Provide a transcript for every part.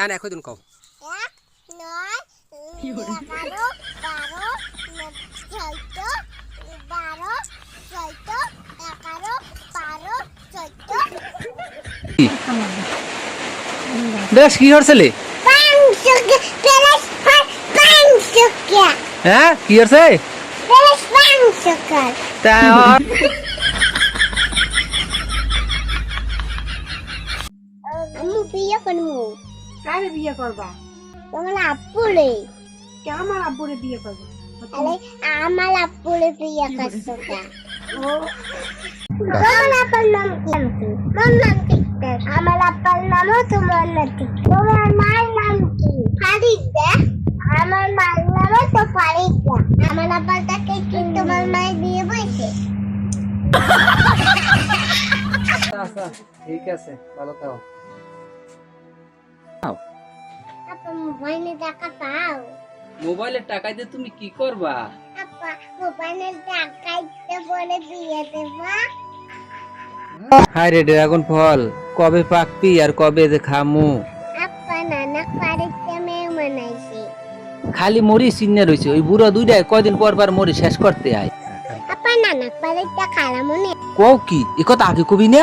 হ্যাঁ না কই দিন কও। এক নয় এগারো বারো চৈত বারো চৈত এগারো বারো চৈত বেশ কি হরছলে হ্যাঁ কি হরছে তা কারে বিয়ে করবা? তোমার আব্বুরে। কে আমার আব্বুরে বিয়ে করবা? আরে আমার আব্বুরে বিয়ে করছ কে তোমার আব্বার নাম কি? তোমার নাম কি? আমার আব্বার নামও তোমার নাকি তোমার মায়ের নাম কি? ফারিদা। আমার মায়ের নামও তো ফারিদা। আমার আব্বাটাকে কি তোমার মায়ের বিয়ে বইছে আচ্ছা ঠিক আছে ভালো থাও আপা মোবাইলে টাকা পাও? মোবাইলের টাকা দিয়ে তুমি কি করবা? আপা মোবাইলে টাকা দিতে বলে বিয়ে দেবা। হাই রে ড্রাগন ফল কবে পাকবি আর কবে যে খামু? আপা নানা বাড়িতে মেয়ে মানাইছে খালি মরি সিন্নে রইছে ওই বুড়ো দুইটাই কয়দিন পর পর মরি শেষ করতে আয়। আপা নানা বাড়িতে খালা মনে কও কি এ কথা আগে কবি না?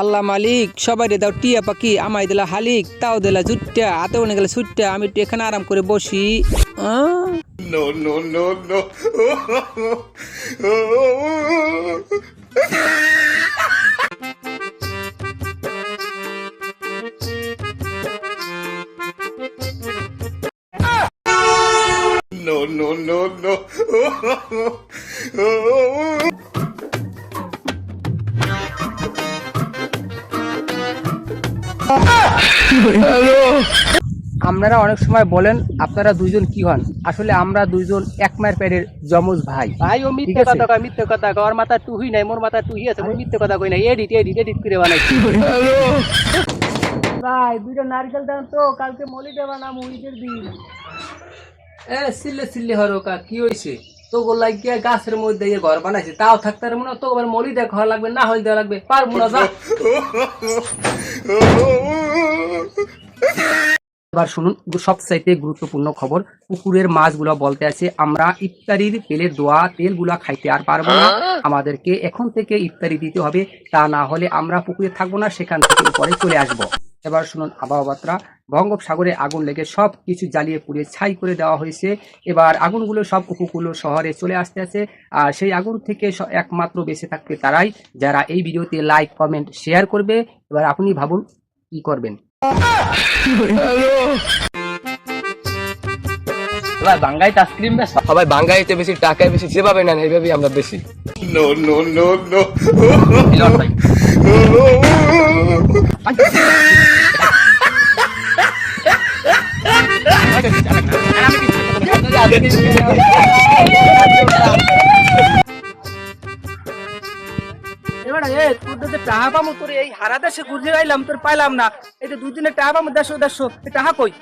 আল্লাহ মালিক সবাই দাও টিয়া পাখি, আমায় দিলা হালিক, তাও দিলা জুটটা হাতে উনি গেলে সুটটা, আমি একটু এখানে আরাম করে বসি আহ? আপনারা অনেক সময় বলেন আপনারা দুইজন কি হন? আসলে আমরা দুইজন এক মায়ের পেটের যমজ ভাই। ভাই ও মিথ্যে কথা কয় মিথ্যে কথা কয়। ওর মাথা টুহি নাই মোর মাথা টুহি আছে আমি মিথ্যে কথা কই নাই। এডিট এডিট এডিট করে বানাইছি। ভাই দুইটা নারকেল দেন তো কালকে মলি দেবা না মুড়িদের দিন। এ সিল্লে সিল্লে হরকা কি হইছে? তো গো লাগিয়া গাছের মধ্যে ইয়ে ঘর বানাইছে তাও থাকতে মনে হয় তো এবার মলি দেখ লাগবে না হল দেওয়া লাগবে পারব না যা। এবার শুনুন সবচাইতে গুরুত্বপূর্ণ খবর পুকুরের মাছগুলো বলতে আছে আমরা ইফতারির তেলের দোয়া তেলগুলা খাইতে আর পারব না আমাদেরকে এখন থেকে ইফতারি দিতে হবে তা না হলে আমরা পুকুরে থাকব না সেখান থেকে উপরে চলে আসব। এবার শুনুন আবহাওয়াত্রা বঙ্গোপসাগরে আগুন লেগে সব কিছু জ্বালিয়ে পুড়িয়ে ছাই করে দেওয়া হয়েছে। এবার আগুনগুলো সব উপকূল শহরে চলে আসতে আছে। আর সেই আগুন থেকে একমাত্র বেঁচে থাকবে তারাই। যারা এই ভিডিওতে লাইক কমেন্ট শেয়ার করবে এবার আপনি ভাবুন কি করবেন। এবার বাঙ্গাইতে আইসক্রিম বেশ সবাই বাঙ্গাইতে বেশি টাকায় বেশি যেভাবে নেন এইভাবেই আমরা বেশি। নো নো নো নো টাহা পামু তোর এই হারা দেশে ঘুরতে আইলাম তোর পাইলাম না। এই তো দুই দিনের টাহা পামু দেড়শো দেড়শো টাহা কই?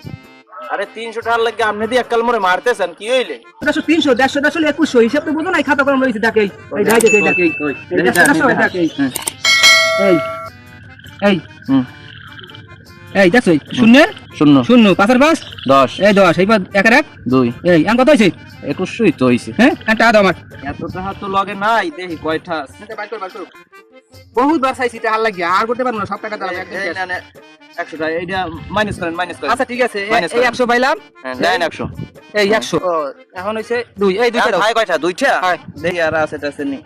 আরে তিনশো টাকার লাগে আপনি দিয়ে এককাল মরে মারতেছেন কি হইলে? দেড়শো তিনশো দেড়শো দেড়শো একুশশো হিসাব তো বুঝো না খাতা কলম রয়েছে দেখে এই এই দেখে এই এই এই দেড়শো দেড়শো এই দেখে এই এই এই হুম। এই দেখছ এই শূন্য। শূন্য পাঁচের পাঁচ? দশ। এই দশ এইবার একের এক? দুই। এই আম কত হয়েছে? একুশশোই তো হইছে হ্যাঁ টাকা দাও আমার। এত টাকা তো লগে নাই দেখি কয়টা বহুত বার চাইছি টাকা লাগিয়ে আর করতে পারব না সব টাকা দাও। একশো টাকা এইটা মাইনাস করেন মাইনাস করেন। আচ্ছা ঠিক আছে এই-। একশো পাইলাম। হ্যাঁ, একশো। এই একশো। এখন হয়েছে দুই এই দুইটা ভাই কয়টা? দুইটা? দেখি আর আছে টাছে নি।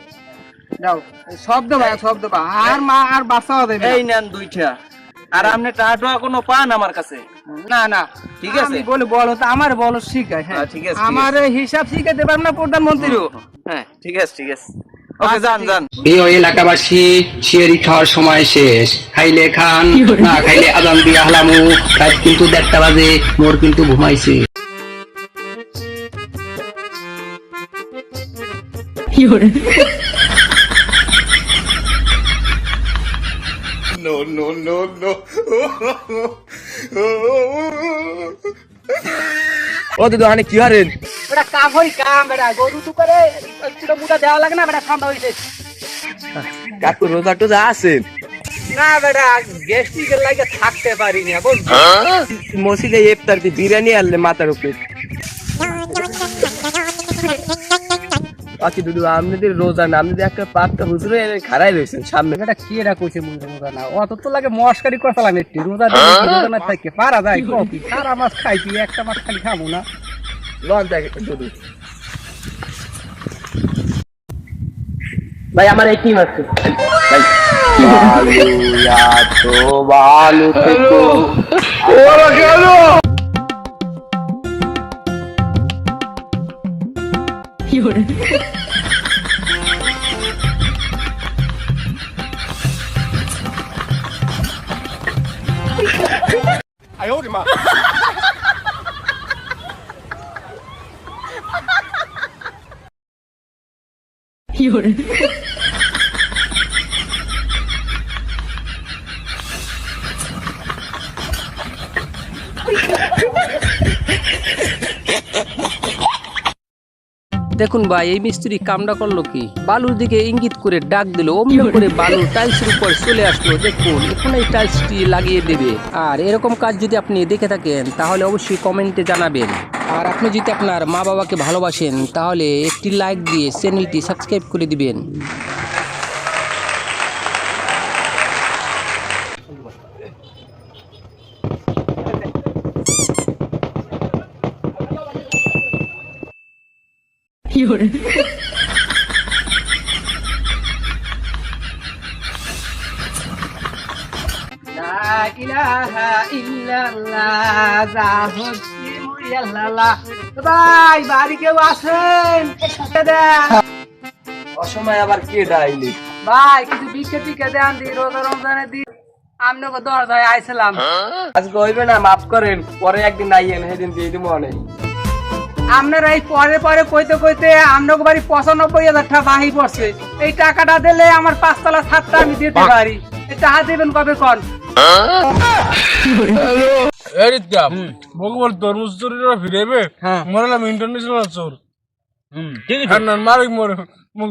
দাও। সব দেবা সব দেবা। আর মা আর বাচ্চাও দেবে এই নেন দুইটা। আর আপনি টাকা কোনো পান আমার কাছে? না না ঠিক আছে। বলে বলো তো আমার বলো শিখায় হ্যাঁ।, হ্যাঁ। ঠিক আছে আমার হিসাব শিখাতে পারব না প্রধানমন্ত্রীও হ্যাঁ ঠিক আছে ঠিক আছে। আচ্ছা, ঘুমাইছে। ও দিদি ওখানে কি হারেন? বেটা কাম হই কাম বেটা। গরু টু করে একটু মুটা দেওয়া লাগে না বেটা ঠান্ডা হইছে। কাকু রোজা টোজা আছেন? না বেটা গ্যাস্ট্রিকের লাগে থাকতে পারি না বল। মসজিদে ইফতার দি বিরিয়ানি আনলে মাথার উপরে? বাকি দুদু আপনাদের রোজা না আপনাদের একটা পাঁচটা হুজুরে খারাই রয়েছেন সামনে বেটা কি এরা কইছে মুই রোজা না অত তো লাগে মস্কারি করতাম একটু রোজা রোজা না থাকে পারা যায় কপি সারা মাছ খাইছি একটা মাছ খালি খাব না লন থাকে দুদু ভাই আমার এই টিম আছে তো ভালো থেকো ওরা গেল দেখুন ভাই, এই মিস্ত্রি কামড়া করল কি? বালুর দিকে ইঙ্গিত করে ডাক দিল, অমনি করে বালু টাইলসের উপর চলে আসলো। দেখুন, এখন এই টাইলসটি লাগিয়ে দেবে। আর এরকম কাজ যদি আপনি দেখে থাকেন, তাহলে অবশ্যই কমেন্টে জানাবেন। আর আপনি যদি আপনার মা বাবাকে ভালোবাসেন, তাহলে একটি লাইক দিয়ে চ্যানেলটি সাবস্ক্রাইব করে দিবেন। ভাই বাড়ি কেউ আছেন? অসময় আবার কে ডাইলি ভাই কিছু বিকে টিকে দেন দি রোজা রমজানে দি। আপনাকে দরজায় আইছিলাম। আজকে হইবে না মাফ করেন পরে একদিন আইয়েন সেদিন দিয়ে দিব অনেক। আপনারা এই পরে পরে কইতে কইতে আপনাকে বাড়ি পঁচানব্বই হাজার টাকা বাহি পড়ছে। এই টাকাটা দিলে আমার পাঁচতলা ছাদটা আমি দিতে পারি। টাকা দেবেন কবে কন? এরিত্যাম তরমুজ চোরিরা ফিরেবে মরালাম ইন্টারন্যাশনাল চোর। মরে মুখ